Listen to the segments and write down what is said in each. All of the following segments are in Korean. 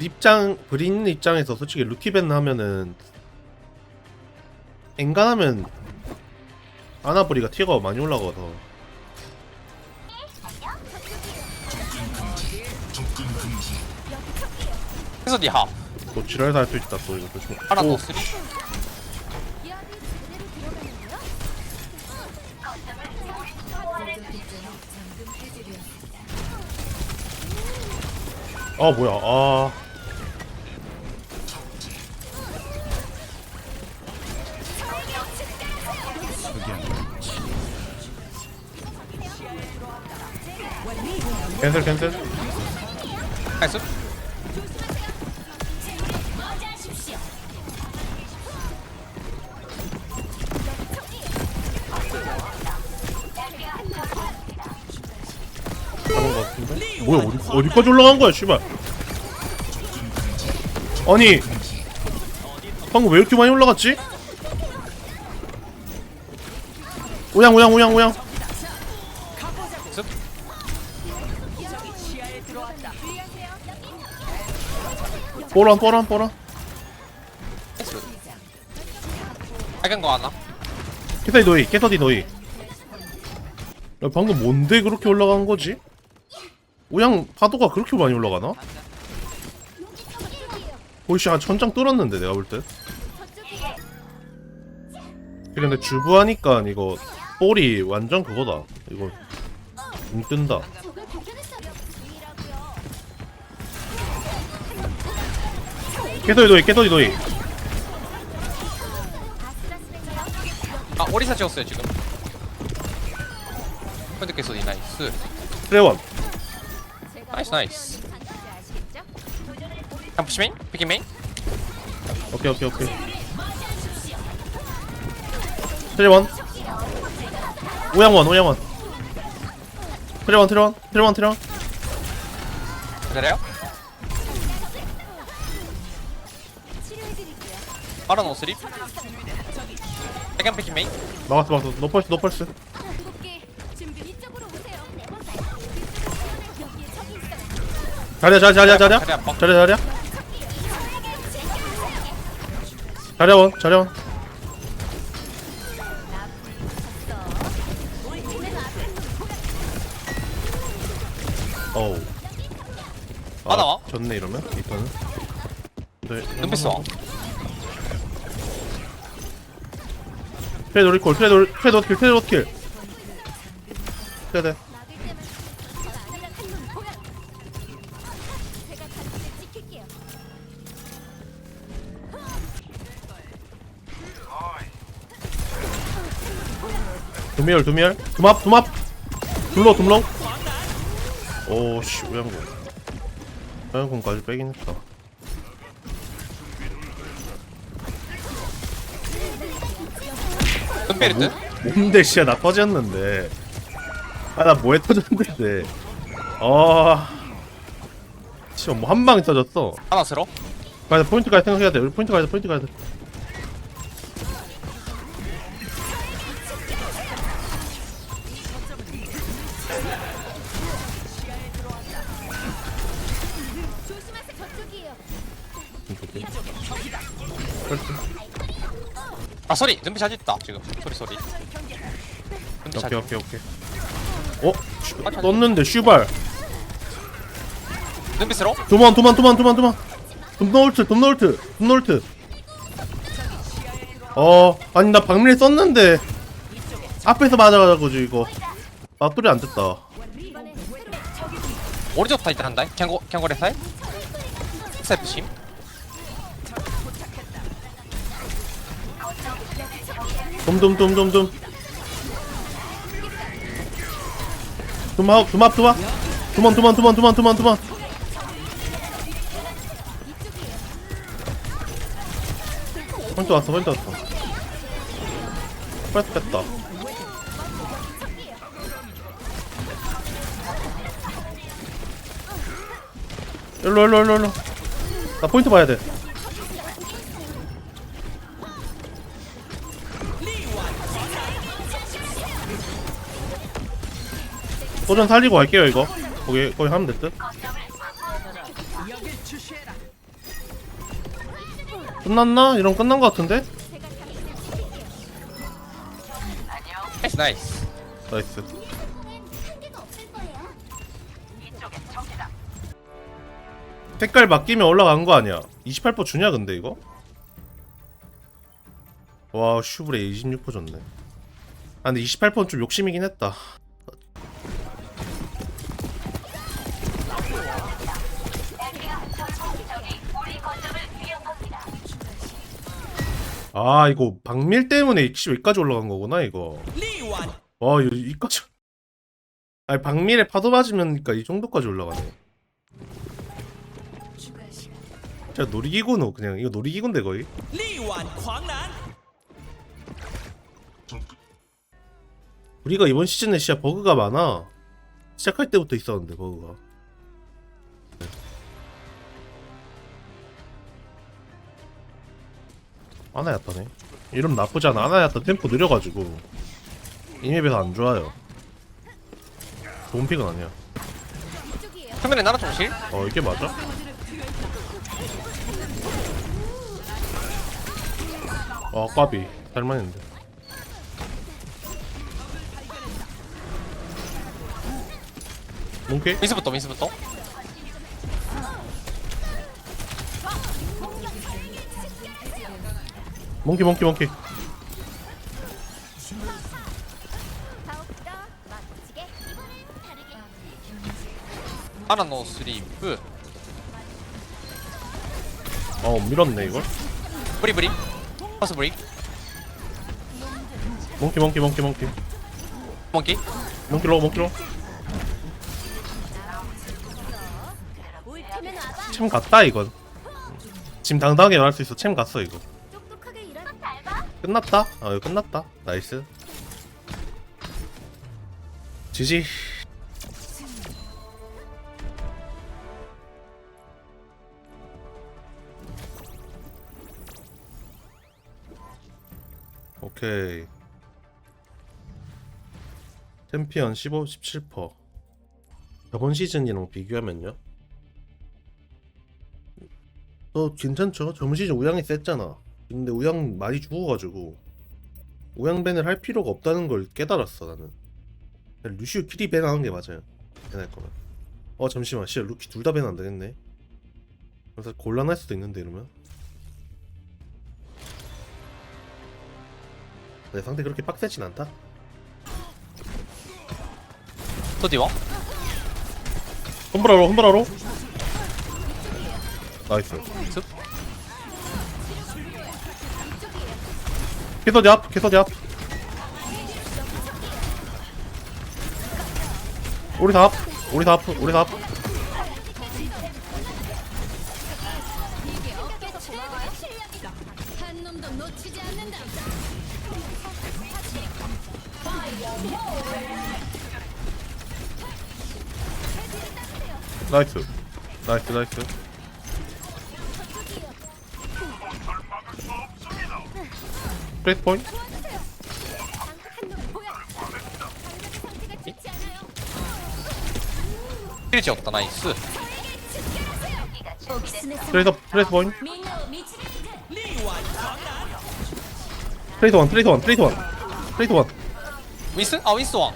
입장 브린 입장에서 솔직히 루키벤 하면은 엔간하면 아나브리가 티어가 많이 올라가서. 그래서 니하. 또 지랄사 할수 있다 또 이거 조심. 하나 오, 더 쓰리. 아 뭐야. 아 캔슬 캔슬. 나이스. 잡은 거 같은데? 뭐야 어디, 어디까지 올라간 거야 씨발. 아니 방금 왜 이렇게 많이 올라갔지? 오양 오양 오양 오양. 쓱 뽀란 뽀란 나이스 빨간 거 하나? 캐서디 노이 캐서디 노이. 야 방금 뭔데 그렇게 올라간 거지? 오양 파도가 그렇게 많이 올라가나? 오이씨 한 천장 뚫었는데 내가 볼때. 근데 주부하니까 이거 볼이 완전 그거다. 이거 붕 뜬다 캐서디 노이 캐서디 노이. 아 오리사 지었어요 지금. 펀드 개소리 나이스. 트레원. 나이스 나이스. 캠프시 메인? 피킹 메인? 오케이 오케이 오케이. 트레원. 오양원 오양원. 트레원 트레원 트레원 트레원. 기다려요 바로 노스리. 빨간 피킹 메인? 막았어 막았어. 노펄스 노펄스. 자리야 자리야 자리야 자리야. 자리 한번 자리야 자리야. 자리야 원 자리야 원. 어우. 아, 나와? 졌네 이러면? 이판은? 네. 눈빛 써 트레드 리콜 트레드 트레드 킬 트레드 킬. 트레드 두미열 두미열. 두맙 두맙. 둘러 둘러 오씨 우양군 우양군까지 빼긴 했다 눈베르트? 뭔데 씨야 나 터졌는데. 아 나 뭐에 터졌는데 아. 씨발 뭐한 방에 터졌어. 하나 쓰러? 가야 돼 포인트 가야 생각해야 돼. 우리 포인트 가야 돼 포인트 가야 돼 아 소리! 눈빛 아직 있다 지금. 소리 소리. 눈빛 오케이 오케이 오케이. 어? 슈, 떴는데 슈발. 눈빛으로? 도만 도만 도만 도만 도만 돔노울트 돔노울트 돔노울트. 어 아니 나 박밀 썼는데 앞에서 맞아가지고 이거 맞돌이 안 됐다. 오리지부터 타이트 한다 캔고 캔고레 타이 스텝 심 돔돔돔돔돔 도마 도마 도마 도만 도만 도만 도만 도만 도만 펀트 왔어 펀트 왔어. 펄스 뺐다. 일로 일로 일로 일로. 나 포인트 봐야 돼 도전 살리고 갈게요 이거. 거기 거기 하면 됐듯. 끝났나? 이런 끝난 거 같은데? 나이스. 나이스. 나이스 색깔 바뀌면 올라간 거 아니야? 28% 주냐 근데 이거? 와 슈브레 26% 줬네. 아 근데 28%는 좀 욕심이긴 했다 아 이거 박밀 때문에 이씨 여기까지 올라간 거구나 이거. 와 아, 여기까지. 아니 박밀에 파도 맞으면 그니까 이 정도까지 올라가네. 진짜 놀이기구는 그냥. 이거 놀이기구인데 거의? 우리가 이번 시즌에 진짜 버그가 많아. 시작할 때부터 있었는데 버그가. 아나야타네. 이름 나쁘지 않아. 아나야타 템포 느려가지고 이맵에서 안 좋아요. 좋은 픽은 아니야. 평면에 나라 정실 어 이게 맞아? 어 꽈비. 살만했는데. 몽케? 민스부터 민스부터 몽키 몽키 몽키. 하나 노 스리프. 어 밀었네 이걸. 브리 브리. 퍼스 브리. 몽키 몽키 몽키 몽키. 몽키. 몽키로 몽키로 챔 갔다 이건 지금 당당하게 말할 수 있어. 챔 갔어 이거 끝났다? 어 이거 끝났다 나이스 지지 오케이 챔피언 15, 17% 저번 시즌이랑 비교하면요? 어 괜찮죠? 저번 시즌 우양이 셌잖아 근데 우양 많이 죽어가지고 우양 밴을 할 필요가 없다는 걸 깨달았어 나는. 그냥 루시우 키리 밴 하는 게 맞아요. 밴할 거면. 어 잠시만. 씨야 루키 둘 다 밴 안 되겠네. 그래서 곤란할 수도 있는데 이러면. 내 상대 그렇게 빡세진 않다? 토디와? 홈브라로 홈브라로. 나이스. 습 캐서디 앞 캐서디 앞. 우리 다 앞 우리 다 앞 우리 다 앞. 나이스. 나이스 나이스 스트레이트 포인트 힐지 없다 나이스. 트레이서 트레이서 포인트 트레이서 원 트레이서 원 트레이서 원. 트레이서 원. 윈스? 아 윈스 왕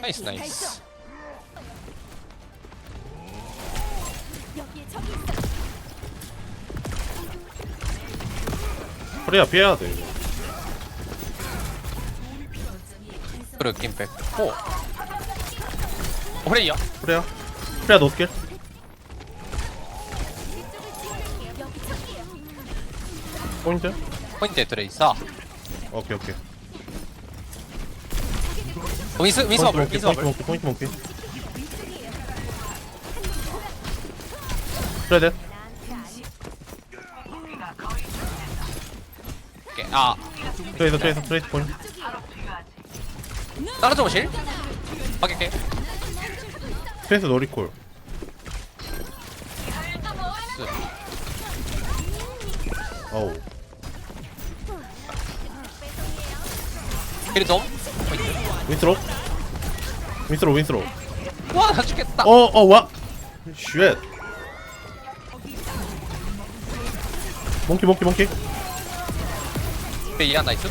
나이스 나이스. 프레야 피해야 돼 이거. 그래 김백. 오. 오레이야? 프레야? 프레야 노스킬. 포인트? 포인트에 들어있어. 오케이 오케이. 어, 윈스 윈스 포인트 윈스 몽키 마블 포인트 몽키 포인트 몽키 프레 넷오 아. 트레이서 트레이서 트레이서 포인트 다른 정실? 바뀔게 트레이서 노리콜. 어우. 필 좀. 포인트 윈스로? 윈스로 윈스로. 와나 죽겠다. 어어 와. 쉣. 몽키 몽키 몽키 이야 나이스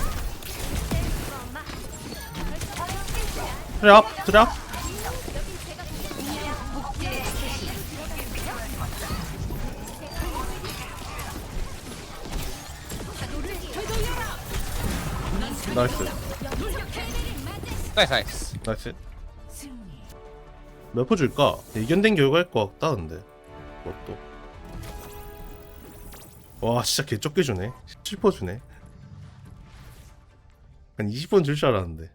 트랩 트랩 나이스. 나이스 나이스. 나이스. 몇 퍼 줄까? 이견된 결과일 것 같다 근데. 그것도. 와 진짜 개쩍게 주네. 17퍼 주네 한 20번 줄 줄 알았는데